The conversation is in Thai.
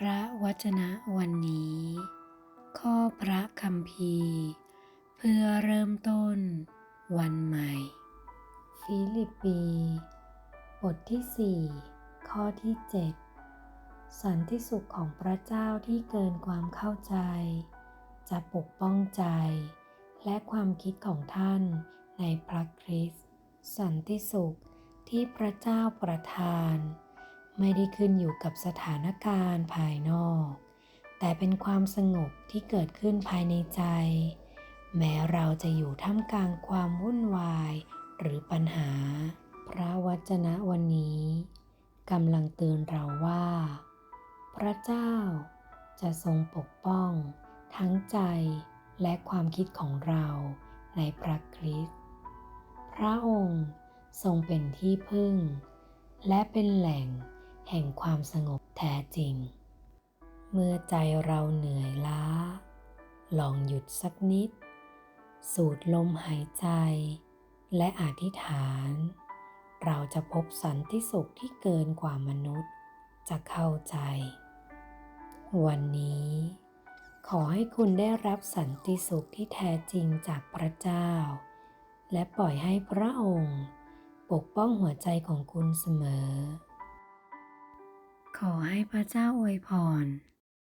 พระวจนะวันนี้ ข้อพระคำพีร์เพื่อเริ่มต้นวันใหม่ ฟิลิปปี บทที่ 4 ข้อที่ 7 สันติสุขของพระเจ้าที่เกินความเข้าใจ จะปกป้องใจ และความคิดของท่านในพระคริสต์สันติสุขที่พระเจ้าประทาน ไม่ได้ขึ้นอยู่กับสถานการณ์ภายนอก แต่เป็นความสงบที่เกิดขึ้นภายในใจ แม้เราจะอยู่ท่ามกลางความวุ่นวายหรือปัญหา พระวจนะวันนี้กำลังเตือนเราว่า พระเจ้าจะทรงปกป้อง ทั้งใจและความคิดของเราในพระคริสต์พระองค์ทรงเป็นที่พึ่ง และเป็นแหล่ง แห่งความสงบแท้จริง เมื่อใจเราเหนื่อยล้า ลองหยุดสักนิด สูดลมหายใจ และอธิษฐาน เราจะพบสันติสุขที่เกินกว่ามนุษย์จะเข้าใจ วันนี้ ขอให้คุณได้รับสันติสุขที่แท้จริงจากพระเจ้า และปล่อยให้พระองค์ ปกป้องหัวใจของคุณเสมอ ขอให้พระเจ้าอวยพร